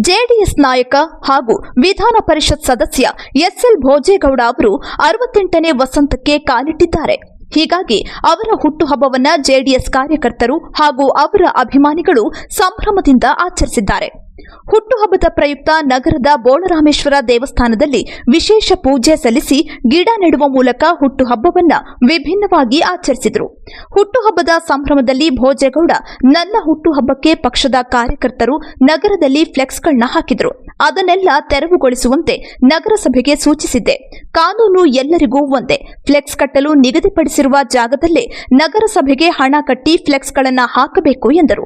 JDS ನಾಯಕ ಹಾಗೂ ವಿಧಾನ ಪರಿಷತ್ ಸದಸ್ಯ ಎಸ್ಎಲ್ ಭೋಜೇಗೌಡ ಅವರು ಅರವತ್ತೆಂಟನೇ ವಸಂತಕ್ಕೆ ಕಾಲಿಟ್ಟಿದ್ದಾರೆ. ಹೀಗಾಗಿ ಅವರ ಹುಟ್ಟುಹಬ್ಬವನ್ನ ಜೆಡಿಎಸ್ ಕಾರ್ಯಕರ್ತರು ಹಾಗೂ ಅವರ ಅಭಿಮಾನಿಗಳು ಸಂಭ್ರಮದಿಂದ ಆಚರಿಸಿದ್ದಾರೆ. ಹುಟ್ಟುಹಬ್ಬದ ಪ್ರಯುಕ್ತ ನಗರದ ಬೋಳರಾಮೇಶ್ವರ ದೇವಸ್ಥಾನದಲ್ಲಿ ವಿಶೇಷ ಪೂಜೆ ಸಲ್ಲಿಸಿ ಗಿಡ ನೆಡುವ ಮೂಲಕ ಹುಟ್ಟುಹಬ್ಬವನ್ನು ವಿಭಿನ್ನವಾಗಿ ಆಚರಿಸಿದರು. ಹುಟ್ಟುಹಬ್ಬದ ಸಂಭ್ರಮದಲ್ಲಿ ಭೋಜೇಗೌಡ ನನ್ನ ಹುಟ್ಟುಹಬ್ಬಕ್ಕೆ ಪಕ್ಷದ ಕಾರ್ಯಕರ್ತರು ನಗರದಲ್ಲಿ ಫ್ಲೆಕ್ಸ್ಗಳನ್ನ ಹಾಕಿದರು. ಅದನ್ನೆಲ್ಲ ತೆರವುಗೊಳಿಸುವಂತೆ ನಗರಸಭೆಗೆ ಸೂಚಿಸಿದ್ದೆ. ಕಾನೂನು ಎಲ್ಲರಿಗೂ ಒಂದೇ. ಫ್ಲೆಕ್ಸ್ ಕಟ್ಟಲು ನಿಗದಿಪಡಿಸಿರುವ ಜಾಗದಲ್ಲೇ ನಗರಸಭೆಗೆ ಹಣ ಕಟ್ಟಿ ಫ್ಲೆಕ್ಸ್ಗಳನ್ನು ಹಾಕಬೇಕು ಎಂದರು.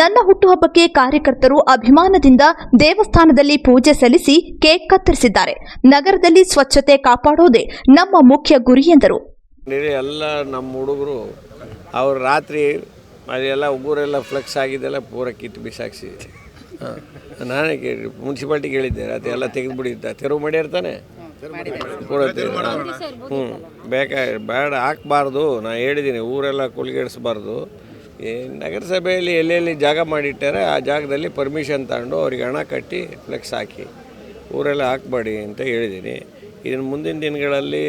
ನನ್ನ ಹುಟ್ಟುಹಬ್ಬಕ್ಕೆ ಕಾರ್ಯಕರ್ತರು ಅಭಿಮಾನದಿಂದ ದೇವಸ್ಥಾನದಲ್ಲಿ ಪೂಜೆ ಸಲ್ಲಿಸಿ ಕೇಕ್ ಕತ್ತರಿಸಿದ್ದಾರೆ. ನಗರದಲ್ಲಿ ಸ್ವಚ್ಛತೆ ಕಾಪಾಡೋದೇ ನಮ್ಮ ಮುಖ್ಯ ಗುರಿ ಎಂದರು. ಎಲ್ಲ ನಮ್ಮ ಹುಡುಗರು ಅವರು ರಾತ್ರಿ ಅದೆಲ್ಲ ಊರೆಲ್ಲ ಫ್ಲೆಕ್ಸ್ ಆಗಿದ್ದೆಲ್ಲ ಪೂರ ಕಿತ್ತು ಬಿಸಾಕ್ಸಿ. ನಾನೇ ಮುನ್ಸಿಪಾಲ್ಟಿಗೆ ಹೇಳಿದ್ದೆ ಅದೆಲ್ಲ ತೆಗೆದುಬಿಡಿದ್ದ ತೆರವು ಮಾಡಿರ್ತಾನೆ ಬೇಕಾ, ಬೇಡ, ಹಾಕ್ಬಾರ್ದು. ನಾನು ಹೇಳಿದ್ದೀನಿ ಊರೆಲ್ಲ ಕುಲಿಗೆಡಿಸ್ಬಾರ್ದು ಈ ನಗರಸಭೆಯಲ್ಲಿ ಎಲ್ಲೆಲ್ಲಿ ಜಾಗ ಮಾಡಿಟ್ಟಾರೆ, ಆ ಜಾಗದಲ್ಲಿ ಪರ್ಮಿಷನ್ ತಗೊಂಡು ಅವ್ರಿಗೆ ಹಣ ಕಟ್ಟಿ ಫ್ಲೆಕ್ಸ್ ಹಾಕಿ. ಊರೆಲ್ಲ ಹಾಕ್ಬೇಡಿ ಅಂತ ಹೇಳಿದ್ದೀನಿ ಇದನ್ನು ಮುಂದಿನ ದಿನಗಳಲ್ಲಿ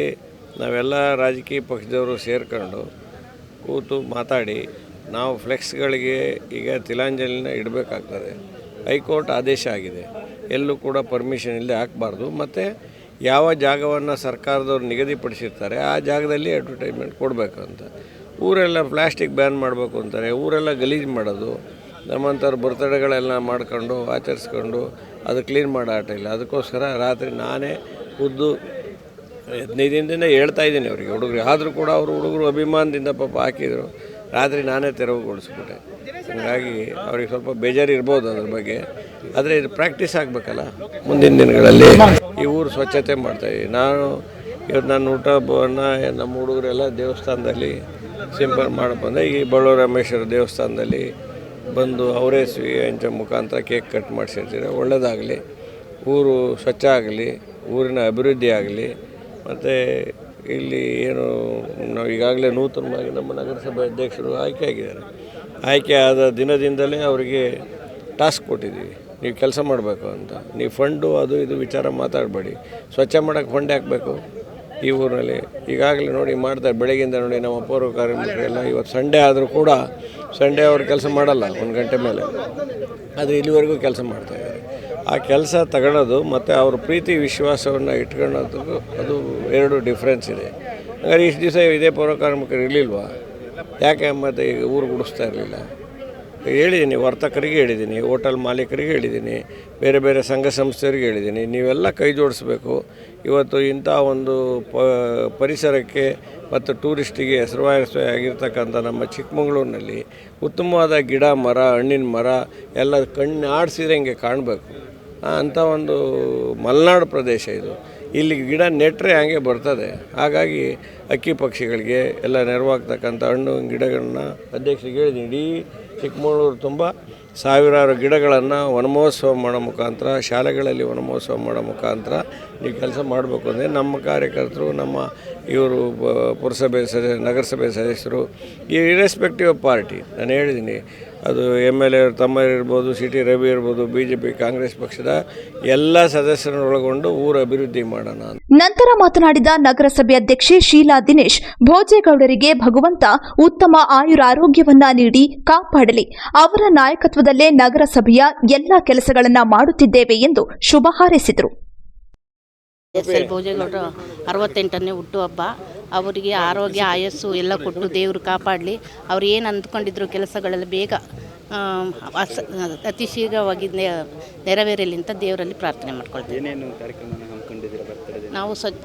ನಾವೆಲ್ಲ ರಾಜಕೀಯ ಪಕ್ಷದವರು ಸೇರ್ಕೊಂಡು ಕೂತು ಮಾತಾಡಿ, ನಾವು ಫ್ಲೆಕ್ಸ್ಗಳಿಗೆ ಈಗ ತಿಲಾಂಜಲಿನ ಇಡಬೇಕಾಗ್ತದೆ. ಹೈಕೋರ್ಟ್ ಆದೇಶ ಆಗಿದೆ. ಎಲ್ಲೂ ಕೂಡ ಪರ್ಮಿಷನ್ ಇಲ್ಲದೆ ಹಾಕಬಾರ್ದು. ಮತ್ತು ಯಾವ ಜಾಗವನ್ನು ಸರ್ಕಾರದವ್ರು ನಿಗದಿಪಡಿಸಿರ್ತಾರೆ, ಆ ಜಾಗದಲ್ಲಿ ಅಡ್ವರ್ಟೈಸ್ಮೆಂಟ್ ಕೊಡಬೇಕು ಅಂತ ಊರೆಲ್ಲ ಪ್ಲಾಸ್ಟಿಕ್ ಬ್ಯಾನ್ ಮಾಡಬೇಕು ಅಂತಾರೆ, ಊರೆಲ್ಲ ಗಲೀಜು ಮಾಡೋದು. ನಮ್ಮಂಥವ್ರು ಬರ್ತಡೆಗಳೆಲ್ಲ ಮಾಡ್ಕೊಂಡು, ಆಚರಿಸ್ಕೊಂಡು ಅದು ಕ್ಲೀನ್ ಮಾಡೋ ಆಟ ಇಲ್ಲ. ಅದಕ್ಕೋಸ್ಕರ ರಾತ್ರಿ ನಾನೇ ಖುದ್ದು ಹದಿನೈದಿಂದ ದಿನದಿಂದ ಹೇಳ್ತಾ ಇದ್ದೀನಿ ಅವರಿಗೆ ಹುಡುಗರು ಆದರೂ ಕೂಡ ಅವರು ಹುಡುಗರು ಅಭಿಮಾನದಿಂದ ಪಾಪ ಹಾಕಿದರು. ರಾತ್ರಿ ನಾನೇ ತೆರವುಗೊಳಿಸ್ಬಿಟ್ಟೆ. ಹಾಗಾಗಿ ಅವ್ರಿಗೆ ಸ್ವಲ್ಪ ಬೇಜಾರು ಇರ್ಬೋದು ಅದ್ರ ಬಗ್ಗೆ. ಆದರೆ ಇದು ಪ್ರಾಕ್ಟೀಸ್ ಆಗಬೇಕಲ್ಲ. ಮುಂದಿನ ದಿನಗಳಲ್ಲಿ ಈ ಊರು ಸ್ವಚ್ಛತೆ ಮಾಡ್ತಾಯಿದ್ದೀವಿ ನಾನು ಇವತ್ತು ನನ್ನ ಊಟ ನಮ್ಮ ಹುಡುಗರೆಲ್ಲ ದೇವಸ್ಥಾನದಲ್ಲಿ ಸಿಂಪಲ್ ಮಾಡಿ ಈ ಈ ಬಳ್ಳವರಾಮೇಶ್ವರ ದೇವಸ್ಥಾನದಲ್ಲಿ ಬಂದು ಅವರೇ ಸ್ವೀ ಹಂಚೋ ಮುಖಾಂತರ ಕೇಕ್ ಕಟ್ ಮಾಡಿಸಿರ್ತೀರ. ಒಳ್ಳೆಯದಾಗಲಿ ಊರು ಸ್ವಚ್ಛ ಆಗಲಿ, ಊರಿನ ಅಭಿವೃದ್ಧಿ ಆಗಲಿ. ಮತ್ತು ಇಲ್ಲಿ ಏನು, ನಾವು ಈಗಾಗಲೇ ನೂತನವಾಗಿ ನಮ್ಮ ನಗರಸಭೆ ಅಧ್ಯಕ್ಷರು ಆಯ್ಕೆ ಆಗಿದ್ದಾರೆ. ಆಯ್ಕೆ ಆದ ದಿನದಿಂದಲೇ ಅವರಿಗೆ ಟಾಸ್ಕ್ ಕೊಟ್ಟಿದ್ದೀವಿ. ನೀವು ಕೆಲಸ ಮಾಡಬೇಕು ಅಂತ. ನೀವು ಫಂಡು ಅದು ಇದು ವಿಚಾರ ಮಾತಾಡಬೇಡಿ. ಸ್ವಚ್ಛ ಮಾಡೋಕ್ಕೆ ಫಂಡ್ ಹಾಕಬೇಕು. ಈ ಊರಿನಲ್ಲಿ ಈಗಾಗಲೇ ನೋಡಿ ಮಾಡ್ತಾರೆ ಬೆಳಗ್ಗೆಯಿಂದ ನೋಡಿ ನಮ್ಮ ಪೂರ್ವ ಕಾರ್ಮಿಕರೆಲ್ಲ ಇವತ್ತು ಸಂಡೇ ಆದರೂ ಕೂಡ ಸಂಡೇ ಅವರು ಕೆಲಸ ಮಾಡಲ್ಲ ಒಂದು ಗಂಟೆ ಮೇಲೆ. ಅದು ಇಲ್ಲಿವರೆಗೂ ಕೆಲಸ ಮಾಡ್ತಾಯಿದ್ದಾರೆ ಆ ಕೆಲಸ ತಗೊಳ್ಳೋದು ಮತ್ತು ಅವ್ರ ಪ್ರೀತಿ ವಿಶ್ವಾಸವನ್ನು ಇಟ್ಕೊಳ್ಳೋದಕ್ಕೂ ಅದು ಎರಡು ಡಿಫ್ರೆನ್ಸ್ ಇದೆ. ಹಾಗಾದ್ರೆ ಇಷ್ಟು ದಿವಸ ಇದೇ ಪೌರ ಕಾರ್ಮಿಕರು ಇರಲಿಲ್ವಾ? ಯಾಕೆ ಮತ್ತು ಈಗ ಊರು ಗುಡಿಸ್ತಾ ಇರಲಿಲ್ಲ? ಹೇಳಿದ್ದೀನಿ ವರ್ತಕರಿಗೆ ಹೇಳಿದ್ದೀನಿ ಹೋಟೆಲ್ ಮಾಲೀಕರಿಗೆ ಹೇಳಿದ್ದೀನಿ ಬೇರೆ ಬೇರೆ ಸಂಘ ಸಂಸ್ಥೆಯರಿಗೆ ಹೇಳಿದ್ದೀನಿ ನೀವೆಲ್ಲ ಕೈ ಜೋಡಿಸ್ಬೇಕು. ಇವತ್ತು ಇಂಥ ಒಂದು ಪರಿಸರಕ್ಕೆ ಮತ್ತು ಟೂರಿಸ್ಟಿಗೆ ಹೆಸರುವಾಸಿ ಆಗಿರ್ತಕ್ಕಂಥ ನಮ್ಮ ಚಿಕ್ಕಮಗಳೂರಿನಲ್ಲಿ ಉತ್ತಮವಾದ ಗಿಡ ಮರ, ಹಣ್ಣಿನ ಮರ ಎಲ್ಲ ಕಣ್ಣು ಆಡಿಸಿದಂಗೆ ಕಾಣಬೇಕು. ಅಂಥ ಒಂದು ಮಲೆನಾಡು ಪ್ರದೇಶ ಇದು. ಇಲ್ಲಿ ಗಿಡ ನೆಟ್ಟರೆ ಹಾಗೆ ಬರ್ತದೆ. ಹಾಗಾಗಿ ಅಕ್ಕಿ ಪಕ್ಷಿಗಳಿಗೆ ಎಲ್ಲ ನೆರವಾಗ್ತಕ್ಕಂಥ ಹಣ್ಣು ಗಿಡಗಳನ್ನ ಅಧ್ಯಕ್ಷರಿಗೆ ಹೇಳಿದ್ದೀನಿ ಇಡೀ ಚಿಕ್ಕಮಗಳೂರು ತುಂಬ ಸಾವಿರಾರು ಗಿಡಗಳನ್ನು ವನಮಹೋತ್ಸವ ಮಾಡೋ ಮುಖಾಂತರ, ಶಾಲೆಗಳಲ್ಲಿ ವನಮಹೋತ್ಸವ ಮಾಡೋ ಮುಖಾಂತರ ಈ ಕೆಲಸ ಮಾಡಬೇಕು ಅಂದರೆ ನಮ್ಮ ಕಾರ್ಯಕರ್ತರು, ನಮ್ಮ ಇವರು ಪುರಸಭೆ ಸದಸ್ಯ, ನಗರಸಭೆ ಸದಸ್ಯರು, ಈ ಇರೆಸ್ಪೆಕ್ಟಿವ್ ಪಾರ್ಟಿ ನಾನು ಹೇಳಿದ್ದೀನಿ ಅದು ಎಂ ಎಲ್ ಎ ತಮ್ಮ ಇರ್ಬೋದು ಸಿ ಟಿ ರವಿ ಇರ್ಬೋದು ಬಿಜೆಪಿ ಕಾಂಗ್ರೆಸ್ ಪಕ್ಷದ ಎಲ್ಲ ಸದಸ್ಯರನ್ನು ಒಳಗೊಂಡು ಊರು ಅಭಿವೃದ್ಧಿ ಮಾಡೋಣ ನಂತರ ಮಾತನಾಡಿದ ನಗರಸಭೆ ಅಧ್ಯಕ್ಷೆ ಶೀಲಾ ದಿನೇಶ್, ಭೋಜೇಗೌಡರಿಗೆ ಭಗವಂತ ಉತ್ತಮ ಆಯುರಾರೋಗ್ಯವನ್ನ ನೀಡಿ ಕಾಪಾಡಲಿ. ಅವರ ನಾಯಕತ್ವದಲ್ಲೇ ನಗರಸಭೆಯ ಎಲ್ಲ ಕೆಲಸಗಳನ್ನ ಮಾಡುತ್ತಿದ್ದೇವೆ ಎಂದು ಶುಭ ಹಾರೈಸಿದರು. ಎಸ್ ಎಲ್ ಭೋಜೇಗೌಡರು ಅರವತ್ತೆಂಟನೇ ಹುಟ್ಟುಹಬ್ಬ ಅವರಿಗೆ ಆರೋಗ್ಯ ಆಯಸ್ಸು ಎಲ್ಲ ಕೊಟ್ಟು ದೇವರು ಕಾಪಾಡಲಿ. ಅವ್ರು ಏನು ಅಂದ್ಕೊಂಡಿದ್ರು ಕೆಲಸಗಳೆಲ್ಲ ಬೇಗ ಅಸ- ಅತಿ ಶೀಘ್ರವಾಗಿ ನೆ- ನೆರವೇರಲಿ ಅಂತ ದೇವರಲ್ಲಿ ಪ್ರಾರ್ಥನೆ ಮಾಡ್ಕೊಳ್ತೀವಿ. ನಾವು ಸ್ವಚ್ಛ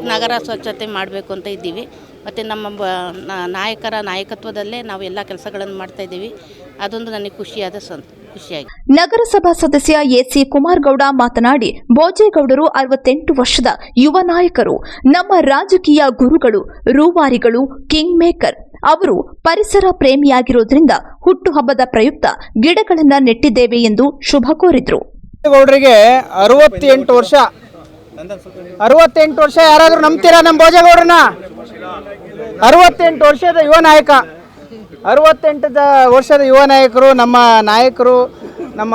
ನಗರ ಸ್ವಚ್ಛತೆ ಮಾಡಬೇಕು ಅಂತ ಇದ್ದೀವಿ. ಮತ್ತು ನಮ್ಮ ಬ ನಾ- ನಾಯಕರ ನಾಯಕತ್ವದಲ್ಲೇ ನಾವು ಎಲ್ಲ ಕೆಲಸಗಳನ್ನು ಮಾಡ್ತಾ ಇದ್ದೀವಿ. ಅದೊಂದು ನನಗೆ ಖುಷಿಯಾದ ಸಂತ ಖುಷಿಯಾಗಿ ನಗರಸಭಾ ಸದಸ್ಯ ಎಸಿ ಕುಮಾರಗೌಡ ಮಾತನಾಡಿ ಭೋಜೇಗೌಡರು ಅರವತ್ತೆಂಟು ವರ್ಷದ ಯುವ ನಾಯಕರು. ನಮ್ಮ ರಾಜಕೀಯ ಗುರುಗಳು ರೂವಾರಿಗಳು ಕಿಂಗ್ ಮೇಕರ್. ಅವರು ಪರಿಸರ ಪ್ರೇಮಿಯಾಗಿರೋದ್ರಿಂದ ಹುಟ್ಟುಹಬ್ಬದ ಪ್ರಯುಕ್ತ ಗಿಡಗಳನ್ನು ನೆಟ್ಟಿದ್ದೇವೆ ಎಂದು ಶುಭ ಕೋರಿದ್ರು. ಗೌಡರಿಗೆ ಅರವತ್ತೆಂಟು ವರ್ಷ. ಅರವತ್ತೆಂಟು ವರ್ಷ ಯಾರಾದರೂ ನಂಬ್ತೀರಾ ನಮ್ಮ ಭೋಜೇಗೌಡ್ರನ್ನ ಅರವತ್ತೆಂಟು ವರ್ಷದ ಯುವ ನಾಯಕ. ಅರವತ್ತೆಂಟು ವರ್ಷದ ಯುವ ನಾಯಕರು, ನಮ್ಮ ನಾಯಕರು, ನಮ್ಮ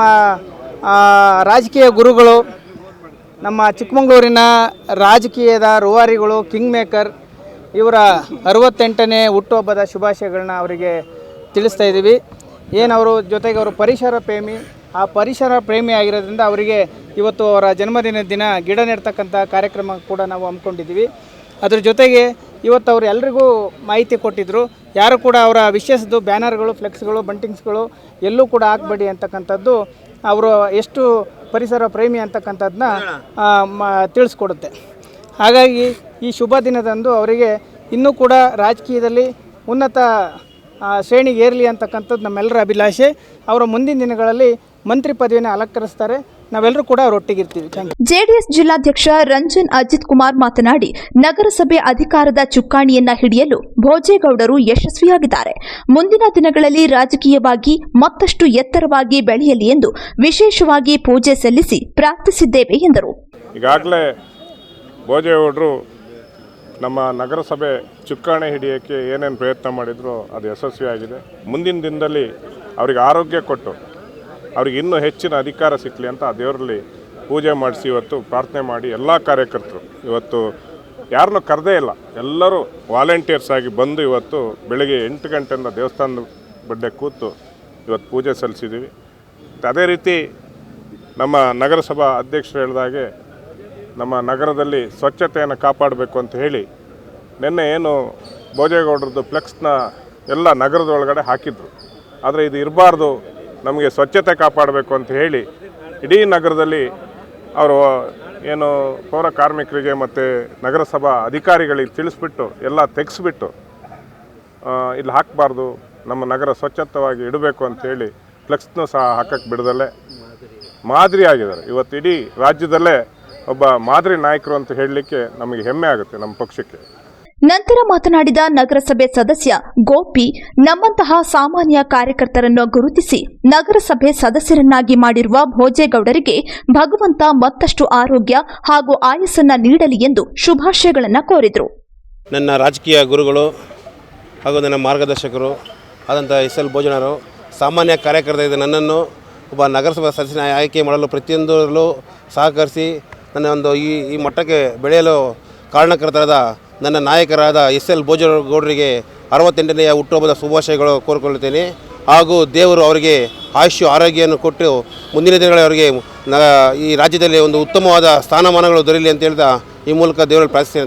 ರಾಜಕೀಯ ಗುರುಗಳು, ನಮ್ಮ ಚಿಕ್ಕಮಗಳೂರಿನ ರಾಜಕೀಯದ ರೂವಾರಿಗಳು, ಕಿಂಗ್ ಮೇಕರ್, ಇವರ ಅರವತ್ತೆಂಟನೇ ಹುಟ್ಟುಹಬ್ಬದ ಶುಭಾಶಯಗಳನ್ನ ಅವರಿಗೆ ತಿಳಿಸ್ತಾ ಇದ್ದೀವಿ ಏನವರು ಜೊತೆಗೆ ಅವರು ಪರಿಸರ ಪ್ರೇಮಿ ಆ ಪರಿಸರ ಪ್ರೇಮಿ ಆಗಿರೋದ್ರಿಂದ ಅವರಿಗೆ ಇವತ್ತು ಅವರ ಜನ್ಮದಿನದ ದಿನ ಗಿಡ ನೆಡ್ತಕ್ಕಂಥ ಕಾರ್ಯಕ್ರಮ ಕೂಡ ನಾವು ಹಮ್ಮಿಕೊಂಡಿದ್ದೀವಿ. ಅದ್ರ ಜೊತೆಗೆ ಇವತ್ತು ಅವರು ಎಲ್ರಿಗೂ ಮಾಹಿತಿ ಕೊಟ್ಟಿದ್ದರು ಯಾರು ಕೂಡ ಅವರ ವಿಶೇಷದ್ದು ಬ್ಯಾನರ್ಗಳು, ಫ್ಲೆಕ್ಸ್ಗಳು, ಬಂಟಿಂಗ್ಸ್ಗಳು ಎಲ್ಲೂ ಕೂಡ ಹಾಕ್ಬೇಡಿ ಅಂತಕ್ಕಂಥದ್ದು ಅವರು ಎಷ್ಟು ಪರಿಸರ ಪ್ರೇಮಿ ಅಂತಕ್ಕಂಥದ್ದನ್ನ ಮ- ತಿಳಿಸ್ಕೊಡುತ್ತೆ. ಹಾಗಾಗಿ ಈ ಶುಭ ದಿನದಂದು ಅವರಿಗೆ ಇನ್ನೂ ಕೂಡ ರಾಜಕೀಯದಲ್ಲಿ ಉನ್ನತ ಶ್ರೇಣಿಗೆ ಏರಲಿ ಅಂತಕ್ಕಂಥದ್ದು ನಮ್ಮೆಲ್ಲರ ಅಭಿಲಾಷೆ. ಅವರ ಮುಂದಿನ ದಿನಗಳಲ್ಲಿ ಮಂತ್ರಿ ಪದವಿಯನ್ನು ಅಲಂಕರಿಸ್ತಾರೆ. ನಾವೆಲ್ಲರೂ ಕೂಡ ಅವರೊಟ್ಟಿಗಿರ್ತೀವಿ ಜೆಡಿಎಸ್ ಜಿಲ್ಲಾಧ್ಯಕ್ಷ ರಂಜನ್ ಅಜಿತ್ ಕುಮಾರ್ ಮಾತನಾಡಿ ನಗರಸಭೆ ಅಧಿಕಾರದ ಚುಕ್ಕಾಣಿಯನ್ನ ಹಿಡಿಯಲು ಭೋಜೇಗೌಡರು ಯಶಸ್ವಿಯಾಗಿದ್ದಾರೆ. ಮುಂದಿನ ದಿನಗಳಲ್ಲಿ ರಾಜಕೀಯವಾಗಿ ಮತ್ತಷ್ಟು ಎತ್ತರವಾಗಿ ಬೆಳೆಯಲಿ ಎಂದು ವಿಶೇಷವಾಗಿ ಪೂಜೆ ಸಲ್ಲಿಸಿ ಪ್ರಾರ್ಥಿಸಿದ್ದೇವೆ ಎಂದರು. ಈಗಾಗಲೇ ಭೋಜೇಗೌಡರು ನಮ್ಮ ನಗರಸಭೆ ಚುಕ್ಕಾಣಿ ಹಿಡಿಯೋಕ್ಕೆ ಏನೇನು ಪ್ರಯತ್ನ ಮಾಡಿದ್ರು ಅದು ಯಶಸ್ವಿಯಾಗಿದೆ. ಮುಂದಿನ ದಿನದಲ್ಲಿ ಅವರಿಗೆ ಆರೋಗ್ಯ ಕೊಟ್ಟು ಅವ್ರಿಗೆ ಇನ್ನೂ ಹೆಚ್ಚಿನ ಅಧಿಕಾರ ಸಿಕ್ಕಲಿ ಅಂತ ಆ ದೇವರಲ್ಲಿ ಪೂಜೆ ಮಾಡಿಸಿ ಇವತ್ತು ಪ್ರಾರ್ಥನೆ ಮಾಡಿ ಎಲ್ಲ ಕಾರ್ಯಕರ್ತರು. ಇವತ್ತು ಯಾರನ್ನು ಕರೆದೇ ಇಲ್ಲ. ಎಲ್ಲರೂ ವಾಲಂಟಿಯರ್ಸ್ ಆಗಿ ಬಂದು ಇವತ್ತು ಬೆಳಗ್ಗೆ ಎಂಟು ಗಂಟೆಯಿಂದ ದೇವಸ್ಥಾನದ ಬಡ್ಡೆ ಕೂತು ಇವತ್ತು ಪೂಜೆ ಸಲ್ಲಿಸಿದ್ದೀವಿ. ಅದೇ ರೀತಿ ನಮ್ಮ ನಗರಸಭಾ ಅಧ್ಯಕ್ಷರು ಹೇಳಿದಾಗೆ ನಮ್ಮ ನಗರದಲ್ಲಿ ಸ್ವಚ್ಛತೆಯನ್ನು ಕಾಪಾಡಬೇಕು ಅಂತ ಹೇಳಿ ನಿನ್ನೆ ಏನು ಭೋಜೇಗೌಡರದ್ದು ಫ್ಲೆಕ್ಸ್ನ ಎಲ್ಲ ನಗರದೊಳಗಡೆ ಹಾಕಿದ್ರು. ಆದರೆ ಇದು ಇರಬಾರ್ದು ನಮಗೆ ಸ್ವಚ್ಛತೆ ಕಾಪಾಡಬೇಕು ಅಂತ ಹೇಳಿ ಇಡೀ ನಗರದಲ್ಲಿ ಅವರು ಏನು ಪೌರ ಕಾರ್ಮಿಕರಿಗೆ ಮತ್ತು ನಗರಸಭಾ ಅಧಿಕಾರಿಗಳಿಗೆ ತಿಳಿಸ್ಬಿಟ್ಟು ಎಲ್ಲ ತೆಗೆಸ್ಬಿಟ್ಟು ಇಲ್ಲಿ ಹಾಕಬಾರ್ದು, ನಮ್ಮ ನಗರ ಸ್ವಚ್ಛತವಾಗಿ ಇಡಬೇಕು ಅಂತ ಹೇಳಿ ಫ್ಲೆಕ್ಸ್ನೂ ಸಹ ಹಾಕಕ್ಕೆ ಬಿಡದಲ್ಲೇ ಮಾದರಿ ಆಗಿದ್ದಾರೆ. ಇವತ್ತು ಇಡೀ ರಾಜ್ಯದಲ್ಲೇ ಒಬ್ಬ ಮಾದರಿ ನಾಯಕರು ಅಂತ ಹೇಳಲಿಕ್ಕೆ ನಮಗೆ ಹೆಮ್ಮೆ ಆಗುತ್ತೆ ನಮ್ಮ ಪಕ್ಷಕ್ಕೆ. ನಂತರ ಮಾತನಾಡಿದ ನಗರಸಭೆ ಸದಸ್ಯ ಗೋಪಿ, ನಮ್ಮಂತಹ ಸಾಮಾನ್ಯ ಕಾರ್ಯಕರ್ತರನ್ನು ಗುರುತಿಸಿ ನಗರಸಭೆ ಸದಸ್ಯರನ್ನಾಗಿ ಮಾಡಿರುವ ಭೋಜೇಗೌಡರಿಗೆ ಭಗವಂತ ಮತ್ತಷ್ಟು ಆರೋಗ್ಯ ಹಾಗೂ ಆಯಸ್ಸನ್ನ ನೀಡಲಿ ಎಂದು ಶುಭಾಶಯಗಳನ್ನು ಕೋರಿದರು. ನನ್ನ ರಾಜಕೀಯ ಗುರುಗಳು ಹಾಗೂ ನನ್ನ ಮಾರ್ಗದರ್ಶಕರು ಆದಂಥ ಎಸ್ ಎಲ್ ಭೋಜನರು, ಸಾಮಾನ್ಯ ಕಾರ್ಯಕರ್ತ ನನ್ನನ್ನು ಒಬ್ಬ ನಗರಸಭಾ ಸದಸ್ಯನ ಆಯ್ಕೆ ಮಾಡಲು ಪ್ರತಿಯೊಂದರಲ್ಲೂ ಸಹಕರಿಸಿ ನನ್ನ ಒಂದು ಈ ಈ ಮಟ್ಟಕ್ಕೆ ಬೆಳೆಯಲು ಕಾರಣಕರ್ತರಾದ ನನ್ನ ನಾಯಕರಾದ ಎಸ್ ಎಲ್ ಭೋಜನಗೌಡರಿಗೆ ಅರವತ್ತೆಂಟನೆಯ ಹುಟ್ಟುಹಬ್ಬದ ಶುಭಾಶಯಗಳು ಕೋರಿಕೊಳ್ಳುತ್ತೇನೆ. ಹಾಗೂ ದೇವರು ಅವರಿಗೆ ಆಯುಷ್ಯ, ಆರೋಗ್ಯವನ್ನು ಕೊಟ್ಟು ಮುಂದಿನ ದಿನಗಳಲ್ಲಿ ಅವರಿಗೆ ಈ ರಾಜ್ಯದಲ್ಲಿ ಒಂದು ಉತ್ತಮವಾದ ಸ್ಥಾನಮಾನಗಳು ದೊರೆಯಲಿ ಅಂತ ಹೇಳ್ತಾ ಈ ಮೂಲಕ ದೇವರಲ್ಲಿ ಪ್ರಾರ್ಥಿಸ್ತೇನೆ